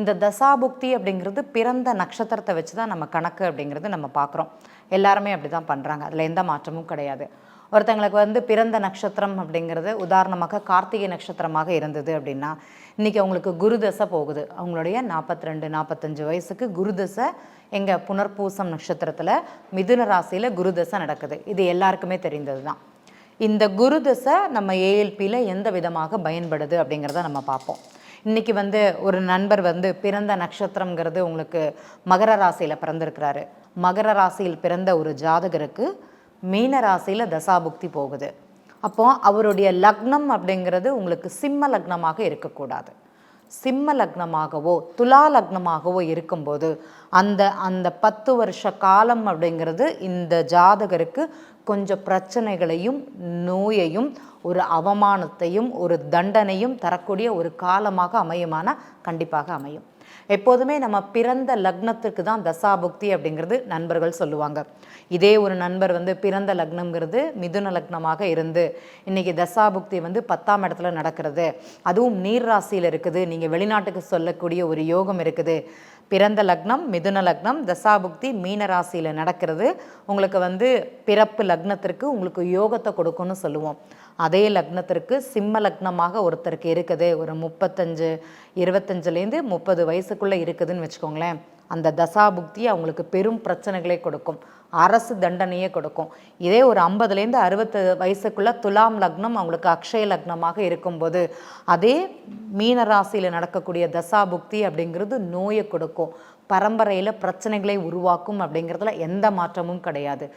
இந்த தசாபுக்தி அப்படிங்கிறது பிறந்த நட்சத்திரத்தை வச்சு தான் நம்ம கணக்கு அப்படிங்கிறது நம்ம பார்க்குறோம். எல்லாருமே அப்படி தான் பண்ணுறாங்க அதில் எந்த மாற்றமும் கிடையாது. ஒருத்தங்களுக்கு வந்து பிறந்த நட்சத்திரம் அப்படிங்கிறது உதாரணமாக கார்த்திகை நட்சத்திரமாக இருந்தது அப்படின்னா இன்றைக்கி அவங்களுக்கு குருதசை போகுது. அவங்களுடைய நாற்பத்தி ரெண்டு நாற்பத்தஞ்சு வயசுக்கு குருதசை எங்கள் புனர்பூசம் நட்சத்திரத்தில் மிதுன ராசியில் குருதசை நடக்குது. இது எல்லாருக்குமே தெரிந்தது தான் இந்த குருதசை நம்ம ஏஎல்பியில் எந்த விதமாக பயன்படுது அப்படிங்கிறத நம்ம பார்ப்போம். இன்றைக்கி வந்து ஒரு நண்பர் வந்து பிறந்த நட்சத்திரங்கிறது உங்களுக்கு மகர ராசியில் பிறந்திருக்கிறாரு. மகர ராசியில் பிறந்த ஒரு ஜாதகருக்கு மீன ராசியில் தசாபுக்தி போகுது. அப்போ அவருடைய லக்னம் அப்படிங்கிறது உங்களுக்கு சிம்ம லக்னமாக இருக்கக்கூடாது. சிம்ம லக்னமாகவோ துலா லக்னமாகவோ இருக்கும்போது அந்த அந்த பத்து வருஷ காலம் அப்படிங்கிறது இந்த ஜாதகருக்கு கொஞ்சம் பிரச்சனைகளையும் நோயையும் ஒரு அவமானத்தையும் ஒரு தண்டனையும் தரக்கூடிய ஒரு காலமாக அமையுமான கண்டிப்பாக அமையும். எப்போதுமே நம்ம பிறந்த லக்னத்துக்கு தான் தசாபுக்தி அப்படிங்கிறது நண்பர்கள் சொல்லுவாங்க. இதே ஒரு நண்பர் வந்து பிறந்த லக்னம்ங்கிறது மிதுன லக்னமாக இருந்து இன்னைக்கு தசாபுக்தி வந்து பத்தாம் இடத்துல நடக்கிறது. அதுவும் நீர் ராசியில் இருக்குது. நீங்கள் வெளிநாட்டுக்கு சொல்லக்கூடிய ஒரு யோகம் இருக்குது. பிறந்த லக்னம் மிதுன லக்னம் தசாபுக்தி மீன ராசியில் நடக்கிறது. உங்களுக்கு வந்து பிறப்பு லக்னத்திற்கு உங்களுக்கு யோகத்தை கொடுக்கும்னு சொல்லுவோம். அதே லக்னத்திற்கு சிம்ம லக்னமாக ஒருத்தருக்கு இருக்குது. ஒரு முப்பத்தஞ்சு இருபத்தஞ்சுலேருந்து முப்பது வயசுக்குள்ளே இருக்குதுன்னு வச்சுக்கோங்களேன். அந்த தசாபுக்தி அவங்களுக்கு பெரும் பிரச்சனைகளை கொடுக்கும். அரசு தண்டனையே கொடுக்கும். இதே ஒரு ஐம்பதுலேருந்து அறுபத்து வயசுக்குள்ளே துலாம் லக்னம் அவங்களுக்கு அக்ஷய லக்னமாக இருக்கும்போது அதே மீனராசியில் நடக்கக்கூடிய தசாபுக்தி அப்படிங்கிறது நோயை கொடுக்கும். பரம்பரையில் பிரச்சனைகளை உருவாக்கும் அப்படிங்கிறதுல எந்த மாற்றமும் கிடையாது.